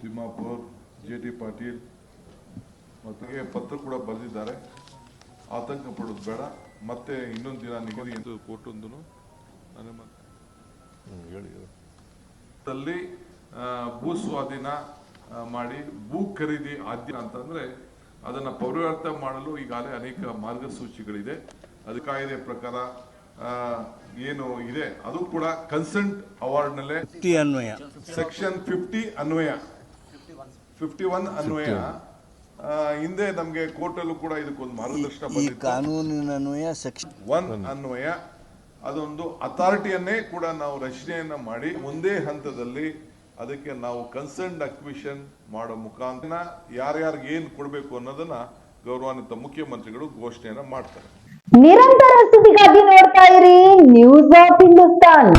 Timmapur J T Patil ಮತ್ತೆ ಪತ್ರ ಕೂಡ ಬರೆದಿದ್ದಾರೆ. ಆತಂಕ ಪಡೋದು ಬೇಡ. ಮತ್ತೆ ಇನ್ನೊಂದು ದಿನ ನಿಗದಿ ಎಂದು ಕೋರ್ಟೊಂದು. ದಲ್ಲಿ ಭೂ ಸ್ವಾಧೀನ ಮಾಡಿ ಭೂ ಖರೀದಿ ಆದ್ಯ ಅಂತಂದ್ರೆ ಅದನ್ನ ಪೌರಾರ್ಥ ಮಾಡಲು ಈಗಾಗಲೇ ಅನೇಕ ಮಾರ್ಗಸೂಚಿಗಳಿದೆ. ಅದು ಕಾಯ್ದೆ ಪ್ರಕಾರ ಏನು ಇದೆ ಅದು ಕೂಡ ಕನ್ಸೆಂಟ್ ಅವಾರ್ಡ್ನಲ್ಲೇ ಅನ್ವಯ. ಸೆಕ್ಷನ್ ಫಿಫ್ಟಿ ಅನ್ವಯ. Fifty one. ಅನ್ವಯ ಆ, ಹಿಂದೆ ನಮಗೆ ಕೋರ್ಟಲ್ಲೂ ಕೂಡ ಇದಕ್ಕೊಂದು ಮಾರ್ಗದರ್ಶನ ಈ ಬಂದಿತ್ತು. ಕಾನೂನಿನ ಅನ್ವಯ ಸೆಕ್ಷನ್ ಒನ್ ಅನ್ವಯ ಅದೊಂದು ಅಥಾರಿಟಿಯನ್ನೇ ಕೂಡ ನಾವು ರಚನೆಯನ್ನ ಮಾಡಿ ಒಂದೇ ಹಂತದಲ್ಲಿ ಅದಕ್ಕೆ ನಾವು ಕನ್ಸರ್ನ್ ಅಕ್ವಿಷನ್ ಮಾಡೋ ಮುಖಾಂತರ ಯಾರ್ಯಾರಿಗೆ ಏನು ಕೊಡಬೇಕು ಅನ್ನೋದನ್ನ ಗೌರವಾನ್ವಿತ ಮುಖ್ಯಮಂತ್ರಿಗಳು ಘೋಷಣೆಯನ್ನ ಮಾಡ್ತಾರೆ. ನಿರಂತರ ಸುದ್ದಿಗಾಗಿ ನೋಡ್ತಾ ಇರಿ ನ್ಯೂಸ್ ಆಫ್ ಹಿಂದೂಸ್ತಾನ್